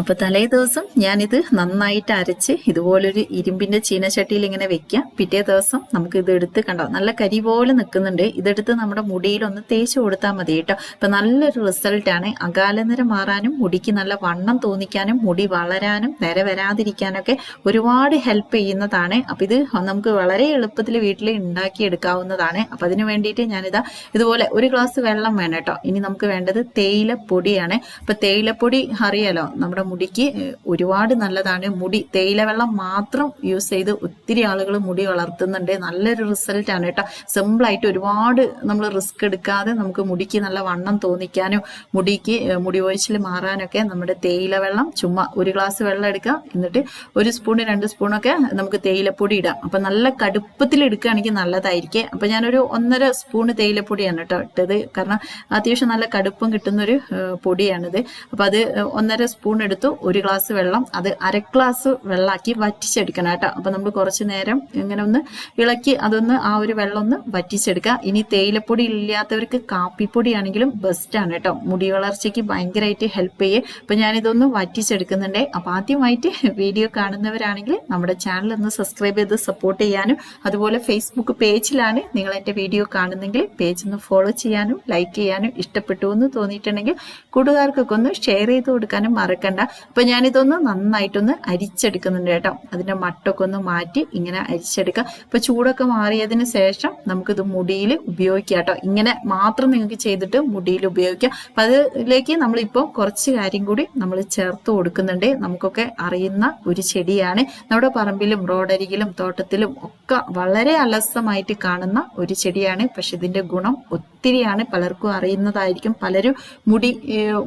അപ്പൊ തലേ ദിവസം ഞാനിത് നന്നായിട്ട് അരച്ച് ഇതുപോലൊരു ഇരുമ്പിന്റെ ചീനച്ചട്ടിയിൽ ഇങ്ങനെ വെക്കാം. പിറ്റേ ദിവസം നമുക്ക് ഇത് എടുത്ത് കണ്ടോ നല്ല കരി പോലെ നിൽക്കുന്നുണ്ട് ഇതെടുത്ത് നമ്മുടെ മുടിയിൽ ഒന്ന് തേച്ച് കൊടുത്താൽ മതി കേട്ടോ. അപ്പൊ നല്ലൊരു റിസൾട്ട് ആണ്. അകാലനിര മാറാനും മുടിക്ക് നല്ല വണ്ണം തോന്നിക്കാനും മുടി വളരാനും നിര വരാതിരിക്കാനൊക്കെ ഒരുപാട് ഹെൽപ്പ് ചെയ്യുന്നതാണ്. അപ്പൊ ഇത് നമുക്ക് വളരെ എളുപ്പത്തിൽ വീട്ടിൽ ഉണ്ടാക്കിയെടുക്കാവുന്നതാണ്. അപ്പൊ അതിന് വേണ്ടിയിട്ട് ഞാനിതാ ഇതുപോലെ ഒരു ഗ്ലാസ് വെള്ളം വേണം കേട്ടോ. ഇനി നമുക്ക് വേണ്ടത് തേയിലപ്പൊടിയാണ്. അപ്പൊ തേയിലപ്പൊടി അറിയാലോ നമ്മുടെ മുടിക്ക് ഒരുപാട് നല്ലതാണ്. മുടി തേയില വെള്ളം മാത്രം യൂസ് ചെയ്ത് ഒത്തിരി ആളുകൾ മുടി വളർത്തുന്നുണ്ട്. നല്ലൊരു റിസൾട്ട് ആണ് കേട്ടോ. സിമ്പിളായിട്ട് ഒരുപാട് നമ്മൾ റിസ്ക് എടുക്കാതെ നമുക്ക് മുടിക്ക് നല്ല വണ്ണം തോന്നിക്കാനും മുടിക്ക് മുടി ഒഴിച്ചിൽ മാറാനൊക്കെ നമ്മുടെ തേയിലവെള്ളം ചുമ്മാ ഒരു ഗ്ലാസ് വെള്ളം എടുക്കാം എന്നിട്ട് ഒരു സ്പൂൺ രണ്ട് സ്പൂണൊക്കെ നമുക്ക് തേയിലപ്പൊടി ഇടാം. അപ്പൊ നല്ല കടുപ്പത്തിൽ എടുക്കുകയാണെങ്കിൽ നല്ലതായിരിക്കും. അപ്പൊ ഞാനൊരു ഒന്നര സ്പൂൺ തേയിലപ്പൊടിയാണ് കേട്ടോ ഇട്ടത്. കാരണം അത്യാവശ്യം നല്ല കടുപ്പം കിട്ടുന്ന ഒരു പൊടിയാണിത്. അപ്പൊ അത് ഒന്നര സ്പൂൺ എടുത്തു ഒരു ഗ്ലാസ് വെള്ളം അത് അര ഗ്ലാസ് വെള്ളമാക്കി വറ്റിച്ചെടുക്കണം കേട്ടോ. അപ്പം നമ്മൾ കുറച്ച് നേരം ഇങ്ങനെ ഒന്ന് ഇളക്കി അതൊന്ന് ആ ഒരു വെള്ളം ഒന്ന് വറ്റിച്ചെടുക്കുക. ഇനി തേയിലപ്പൊടി ഇല്ലാത്തവർക്ക് കാപ്പിപ്പൊടി ആണെങ്കിലും ബെസ്റ്റാണ് കേട്ടോ. മുടി വളർച്ചയ്ക്ക് ഭയങ്കരമായിട്ട് ഹെൽപ്പ് ചെയ്യേ. അപ്പം ഞാനിതൊന്ന് വറ്റിച്ചെടുക്കുന്നുണ്ട്. അപ്പം ആദ്യമായിട്ട് വീഡിയോ കാണുന്നവരാണെങ്കിൽ നമ്മുടെ ചാനൽ ഒന്ന് സബ്സ്ക്രൈബ് ചെയ്ത് സപ്പോർട്ട് ചെയ്യാനും അതുപോലെ ഫേസ്ബുക്ക് പേജിലാണ് നിങ്ങൾ എന്റെ വീഡിയോ കാണുന്നെങ്കിൽ പേജ് ഒന്ന് ഫോളോ ചെയ്യാനും ലൈക്ക് ചെയ്യാനും ഇഷ്ടപ്പെട്ടു എന്ന് തോന്നിയിട്ടുണ്ടെങ്കിൽ കൂട്ടുകാർക്കൊക്കെ ഒന്ന് ഷെയർ ചെയ്ത് കൊടുക്കാനും മറക്കണ്ട. അപ്പൊ ഞാനിതൊന്ന് നന്നായിട്ടൊന്ന് അരിച്ചെടുക്കുന്നുണ്ട് കേട്ടോ. അതിന്റെ മട്ടൊക്കെ ഒന്ന് മാറ്റി ഇങ്ങനെ അരിച്ചെടുക്കുക. അപ്പൊ ചൂടൊക്കെ മാറിയതിന് ശേഷം നമുക്കിത് മുടിയിൽ ഉപയോഗിക്കാം കേട്ടോ. ഇങ്ങനെ മാത്രം നിങ്ങൾക്ക് ചെയ്തിട്ട് മുടിയിൽ ഉപയോഗിക്കാം. അപ്പൊ അതിലേക്ക് നമ്മളിപ്പോൾ കുറച്ച് കാര്യം കൂടി നമ്മൾ ചേർത്ത് കൊടുക്കുന്നുണ്ട്. നമുക്കൊക്കെ അറിയുന്ന ഒരു ചെടിയാണ്. നമ്മുടെ പറമ്പിലും റോഡരികിലും തോട്ടത്തിലും ഒക്കെ വളരെ അലസമായിട്ട് കാണുന്ന ഒരു ചെടിയാണ്. പക്ഷെ ഇതിന്റെ ഗുണം ഒത്തിരിയാണ്. പലർക്കും അറിയുന്നതായിരിക്കും. പലരും മുടി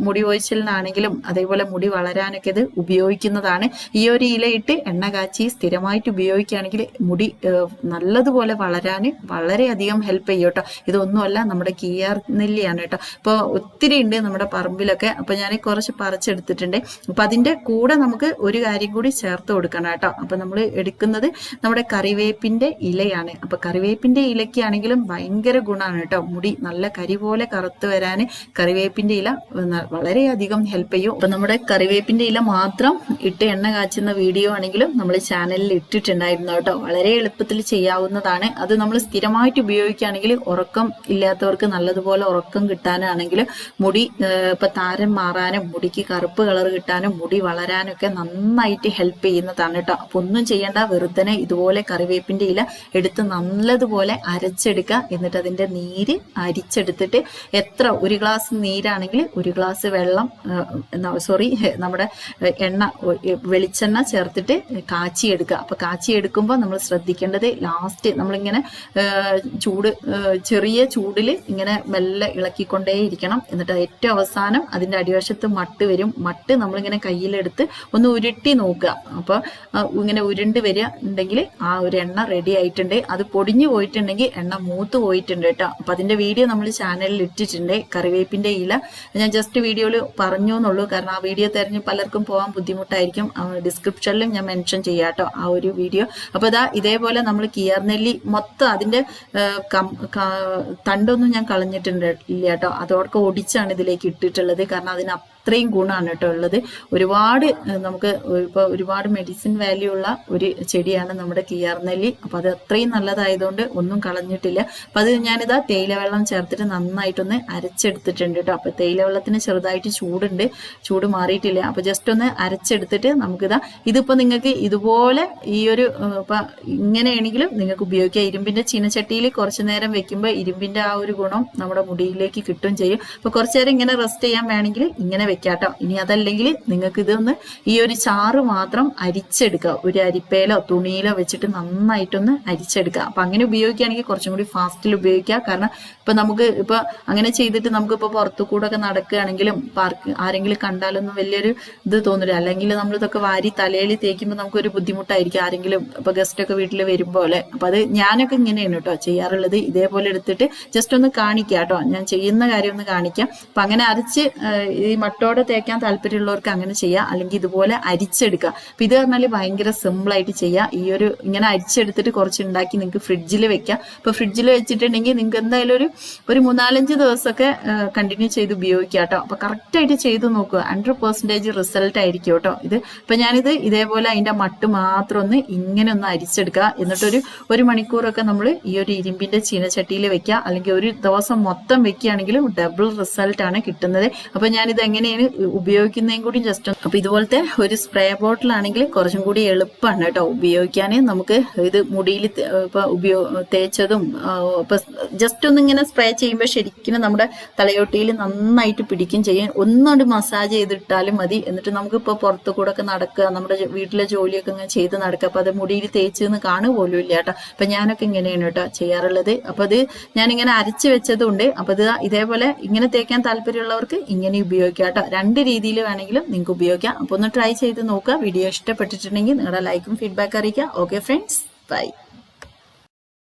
മുടി ഒഴിച്ചിലിനാണെങ്കിലും അതേപോലെ മുടി വളരാനൊക്കെ ഇത് ഉപയോഗിക്കുന്നതാണ്. ഈ ഒരു ഇലയിട്ട് എണ്ണ കാച്ചി സ്ഥിരമായിട്ട് ഉപയോഗിക്കുകയാണെങ്കിൽ മുടി നല്ലതുപോലെ വളരാൻ വളരെയധികം ഹെൽപ്പ് ചെയ്യും കേട്ടോ. ഇതൊന്നുമല്ല നമ്മുടെ കിയാർ നെല്ലിയാണ് കേട്ടോ. അപ്പോൾ ഒത്തിരി ഉണ്ട് നമ്മുടെ പറമ്പിലൊക്കെ. അപ്പോൾ ഞാൻ കുറച്ച് പറിച്ചെടുത്തിട്ടുണ്ട്. അപ്പോൾ അതിന്റെ കൂടെ നമുക്ക് ഒരു കാര്യം കൂടി ചേർത്ത് കൊടുക്കണം കേട്ടോ. അപ്പം നമ്മൾ എടുക്കുന്നത് നമ്മുടെ കറിവേപ്പിന്റെ ഇലയാണ്. അപ്പോൾ കറിവേപ്പിന്റെ ഇലയ്ക്കാണെങ്കിലും ഭയങ്കര ഗുണമാണ് കേട്ടോ. മുടി നല്ല കരി പോലെ കറുത്ത് വരാൻ കറിവേപ്പിന്റെ ഇല വളരെയധികം ഹെൽപ്പ് ചെയ്യും. അപ്പോൾ നമ്മുടെ കറിവേപ്പിന്റെ ഇല മാത്രം ഇട്ട് എണ്ണ കാച്ചുന്ന വീഡിയോ ആണെങ്കിലും നമ്മൾ ചാനലിൽ ഇട്ടിട്ടുണ്ടായിരുന്നു കേട്ടോ. വളരെ എളുപ്പത്തിൽ ചെയ്യാവുന്നതാണ്. അത് നമ്മൾ സ്ഥിരമായിട്ട് ഉപയോഗിക്കുകയാണെങ്കിൽ ഉറക്കം ഇല്ലാത്തവർക്ക് നല്ലതുപോലെ ഉറക്കം കിട്ടാനാണെങ്കിൽ മുടി ഇപ്പം താരം മാറാനും മുടിക്ക് കറുപ്പ് കളർ കിട്ടാനും മുടി വളരാനും ഒക്കെ നന്നായിട്ട് ഹെൽപ്പ് ചെയ്യുന്നതാണ് കേട്ടോ. അപ്പൊ ഒന്നും ചെയ്യേണ്ട വെറുതെ ഇതുപോലെ കറിവേപ്പിന്റെ ഇല എടുത്ത് നല്ലതുപോലെ അരച്ചെടുക്കുക. എന്നിട്ട് അതിന്റെ നീര് അരിച്ചെടുത്തിട്ട് എത്ര ഒരു ഗ്ലാസ് നീരാണെങ്കിൽ ഒരു ഗ്ലാസ് വെള്ളം സോറി നമ്മുടെ എണ്ണ വെളിച്ചെണ്ണ ചേർത്തിട്ട് ചേർത്തിട്ട് കാച്ചിയെടുക്കുക. അപ്പൊ കാച്ചിയെടുക്കുമ്പോൾ നമ്മൾ ശ്രദ്ധിക്കേണ്ടത് ലാസ്റ്റ് നമ്മളിങ്ങനെ ചൂട് ചെറിയ ചൂടിൽ ഇങ്ങനെ മെല്ലെ ഇളക്കിക്കൊണ്ടേ ഇരിക്കണം എന്നിട്ട് ഏറ്റവും അവസാനം അതിന്റെ അടിവശത്ത് മട്ട് വരും. മട്ട് നമ്മളിങ്ങനെ കയ്യിലെടുത്ത് ഒന്ന് ഉരുട്ടി നോക്കുക. അപ്പോൾ ഇങ്ങനെ ഉരുണ്ട് വരിക ഉണ്ടെങ്കിൽ ആ ഒരു എണ്ണ റെഡി ആയിട്ടുണ്ട്. അത് പൊടിഞ്ഞു പോയിട്ടുണ്ടെങ്കിൽ എണ്ണ മൂത്ത് പോയിട്ടുണ്ട് കേട്ടോ. അപ്പൊ അതിന്റെ വീഡിയോ നമ്മൾ ചാനലിൽ ഇട്ടിട്ടുണ്ട്. കറിവേപ്പിന്റെ ഇല. ഞാൻ ജസ്റ്റ് വീഡിയോയിൽ പറഞ്ഞു എന്നുള്ളൂ കാരണം ആ വീഡിയോ തെരഞ്ഞ് പലർക്കും പോകാൻ ബുദ്ധിമുട്ടായിരിക്കും. ഡിസ്ക്രിപ്ഷനിലും ഞാൻ മെൻഷൻ ചെയ്യാട്ടോ ആ ഒരു വീഡിയോ അപ്പൊ ഇതാ ഇതേപോലെ നമ്മൾ കിയർനെല്ലി മൊത്തം അതിന്റെ തണ്ടൊന്നും ഞാൻ കളഞ്ഞിട്ടുണ്ട് ഇല്ല കേട്ടോ അതോടൊക്കെ ഒടിച്ചാണ് ഇതിലേക്ക് ഇട്ടിട്ടുള്ളത്. കാരണം അതിന് അത്രയും ഗുണമാണ് കേട്ടോ ഉള്ളത്. ഒരുപാട് നമുക്ക് ഇപ്പോൾ ഒരുപാട് മെഡിസിൻ വാല്യൂ ഉള്ള ഒരു ചെടിയാണ് നമ്മുടെ കിയാർനെല്ലി അപ്പൊ അത് അത്രയും നല്ലതായതുകൊണ്ട് ഒന്നും കളഞ്ഞിട്ടില്ല. അപ്പൊ അത് ഞാനിതാ തേയില വെള്ളം ചേർത്തിട്ട് നന്നായിട്ടൊന്ന് അരച്ചെടുത്തിട്ടുണ്ട് കേട്ടോ. അപ്പൊ തേയില വെള്ളത്തിന് ചെറുതായിട്ട് ചൂടുണ്ട്. ചൂട് മാറിയിട്ടില്ല. അപ്പൊ ജസ്റ്റ് ഒന്ന് അരച്ചെടുത്തിട്ട് നമുക്കിതാ ഇതിപ്പോ നിങ്ങൾക്ക് ഇതുപോലെ ഈ ഒരു ഇപ്പം ഇങ്ങനെയാണെങ്കിലും നിങ്ങൾക്ക് ഉപയോഗിക്കാം. ഇരുമ്പിന്റെ ചീനച്ചട്ടിയിൽ കുറച്ചു നേരം വെക്കുമ്പോൾ ഇരുമ്പിന്റെ ആ ഒരു ഗുണം നമ്മുടെ മുടിയിലേക്ക് കിട്ടും ചെയ്യും. അപ്പൊ കുറച്ചു നേരം ഇങ്ങനെ റെസ്റ്റ് ചെയ്യാൻ വേണമെങ്കിൽ ഇങ്ങനെ വെക്കാട്ടോ. ഇനി അതല്ലെങ്കിൽ നിങ്ങൾക്ക് ഇതൊന്ന് ഈ ഒരു ചാറ് മാത്രം അരിച്ചെടുക്കുക. ഒരു അരിപ്പയിലോ തുണിയിലോ വെച്ചിട്ട് നന്നായിട്ടൊന്ന് അരിച്ചെടുക്കുക. അപ്പൊ അങ്ങനെ ഉപയോഗിക്കുകയാണെങ്കിൽ കുറച്ചും കൂടി ഫാസ്റ്റിൽ ഉപയോഗിക്കുക. കാരണം ഇപ്പൊ നമുക്ക് ഇപ്പൊ അങ്ങനെ ചെയ്തിട്ട് നമുക്ക് ഇപ്പൊ പുറത്തു കൂടെ ഒക്കെ നടക്കുകയാണെങ്കിലും പാർക്ക് ആരെങ്കിലും കണ്ടാലൊന്നും വലിയൊരു ഇത് തോന്നില്ല അല്ലെങ്കിൽ നമ്മൾ ഇതൊക്കെ വാരി തലയിൽ തേക്കുമ്പോൾ നമുക്കൊരു ബുദ്ധിമുട്ടായിരിക്കും. ആരെങ്കിലും ഇപ്പൊ ഗസ്റ്റ് ഒക്കെ വീട്ടിൽ അല്ലേ? അപ്പൊ അത് ഞാനൊക്കെ ഇങ്ങനെയാണ് കേട്ടോ ചെയ്യാറുള്ളത്. ഇതേപോലെ എടുത്തിട്ട് ജസ്റ്റ് ഒന്ന് കാണിക്കാം കേട്ടോ ഞാൻ ചെയ്യുന്ന കാര്യം ഒന്ന് കാണിക്കാം. അപ്പൊ അങ്ങനെ അരച്ച് ഈ മട്ട പൊട്ടോടെ തേക്കാൻ താല്പര്യമുള്ളവർക്ക് അങ്ങനെ ചെയ്യാം. അല്ലെങ്കിൽ ഇതുപോലെ അരിച്ചെടുക്കുക. അപ്പം ഇത് പറഞ്ഞാൽ ഭയങ്കര സിമ്പിൾ ആയിട്ട് ചെയ്യാം. ഈ ഒരു ഇങ്ങനെ അരിച്ചെടുത്തിട്ട് കുറച്ച് ഉണ്ടാക്കി നിങ്ങൾക്ക് ഫ്രിഡ്ജിൽ വെക്കാം. അപ്പോൾ ഫ്രിഡ്ജിൽ വെച്ചിട്ടുണ്ടെങ്കിൽ നിങ്ങൾക്ക് എന്തായാലും ഒരു ഒരു മൂന്നാലഞ്ച് ദിവസമൊക്കെ കണ്ടിന്യൂ ചെയ്ത് ഉപയോഗിക്കാം കേട്ടോ. അപ്പോൾ കറക്റ്റായിട്ട് ചെയ്ത് നോക്കുക. ഹൺഡ്രഡ് പെർസെന്റേജ് റിസൾട്ട് ആയിരിക്കും കേട്ടോ ഇത്. ഇപ്പം ഞാനിത് ഇതേപോലെ അതിന്റെ മട്ട് മാത്രം ഒന്ന് ഇങ്ങനെ ഒന്ന് അരിച്ചെടുക്കുക. എന്നിട്ടൊരു ഒരു മണിക്കൂറൊക്കെ നമ്മൾ ഈ ഒരു ഇരുമ്പിന്റെ ചീനച്ചട്ടിയിൽ വെക്കുക. അല്ലെങ്കിൽ ഒരു ദിവസം മൊത്തം വെക്കുകയാണെങ്കിലും ഡബിൾ റിസൾട്ടാണ് കിട്ടുന്നത്. അപ്പോൾ ഞാനിത് എങ്ങനെയാണ് ഉപയോഗിക്കുന്നതും കൂടി ജസ്റ്റ് അപ്പൊ ഇതുപോലത്തെ ഒരു സ്പ്രേ ബോട്ടിൽ ആണെങ്കിൽ കുറച്ചും കൂടി എളുപ്പമാണ് കേട്ടോ ഉപയോഗിക്കാൻ. നമുക്ക് ഇത് മുടിയിൽ ഇപ്പൊ ഉപയോ തേച്ചതും ഇപ്പൊ ജസ്റ്റ് ഒന്ന് ഇങ്ങനെ സ്പ്രേ ചെയ്യുമ്പോൾ ശരിക്കും നമ്മുടെ തലയോട്ടിയിൽ നന്നായിട്ട് പിടിക്കും ചെയ്യും. ഒന്നുകൊണ്ട് മസാജ് ചെയ്തിട്ടാലും മതി. എന്നിട്ട് നമുക്ക് ഇപ്പൊ പുറത്തു കൂടെ ഒക്കെ നടക്കുക നമ്മുടെ വീട്ടിലെ ജോലിയൊക്കെ ഇങ്ങനെ ചെയ്ത് നടക്കുക. അപ്പൊ അത് മുടിയിൽ തേച്ച് എന്ന് കാണുക പോലും ഇല്ല കേട്ടോ. അപ്പൊ ഞാനൊക്കെ ഇങ്ങനെയാണ് കേട്ടോ ചെയ്യാറുള്ളത്. അപ്പൊ അത് ഞാനിങ്ങനെ അരച്ച് വെച്ചതുകൊണ്ട് അപ്പൊ ഇത് ഇതേപോലെ ഇങ്ങനെ തേക്കാൻ താല്പര്യമുള്ളവർക്ക് ഇങ്ങനെ ഉപയോഗിക്കാം രണ്ട് രീതിയിൽ വേണമെങ്കിലും നിങ്ങൾക്ക് ഉപയോഗിക്കാം. അപ്പൊ ഒന്ന് ട്രൈ ചെയ്ത് നോക്കുക. വീഡിയോ ഇഷ്ടപ്പെട്ടിട്ടുണ്ടെങ്കിൽ നിങ്ങളുടെ ലൈക്കും ഫീഡ്ബാക്ക് അറിയിക്കുക. Okay friends bye